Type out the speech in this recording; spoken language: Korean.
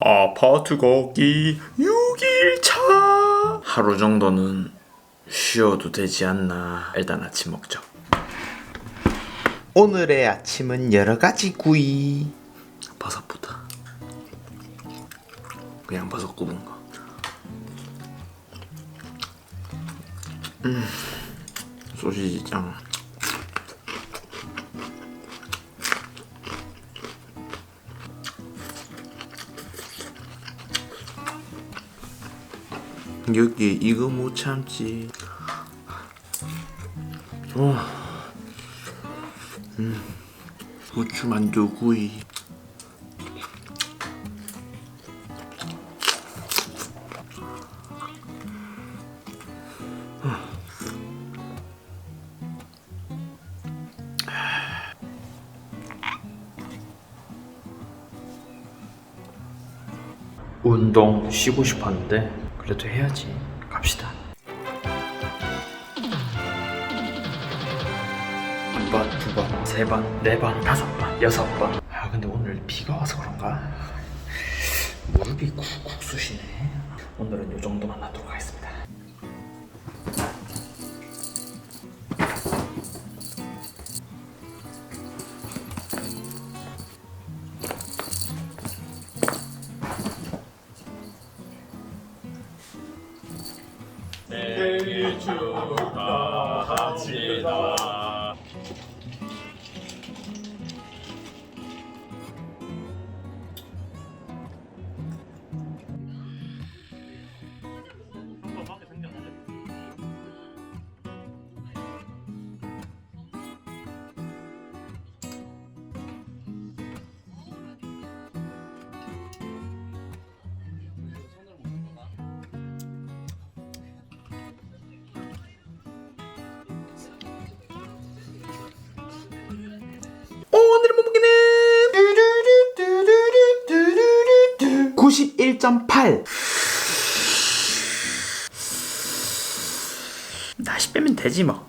아파트 걷기 6일차. 하루 정도는 쉬어도 되지 않나. 일단 아침 먹죠. 오늘의 아침은 여러 가지 구이. 버섯부터. 그냥 버섯 굽은 거. 음, 소시지 짱 여기 이거 못 참지. 어. 음, 고추 만두 구이. 운동 쉬고 싶었는데 그래도 해야지 갑시다 한 번, 두 번, 세 번, 네 번, 다섯 번, 여섯 번. 아 근데 오늘 비가 와서 그런가? 무릎이 쿡쿡 쑤시네. 오늘은 이 정도만 하도록 하겠습니다. 오늘 91.8. 다시 빼면 되지 뭐.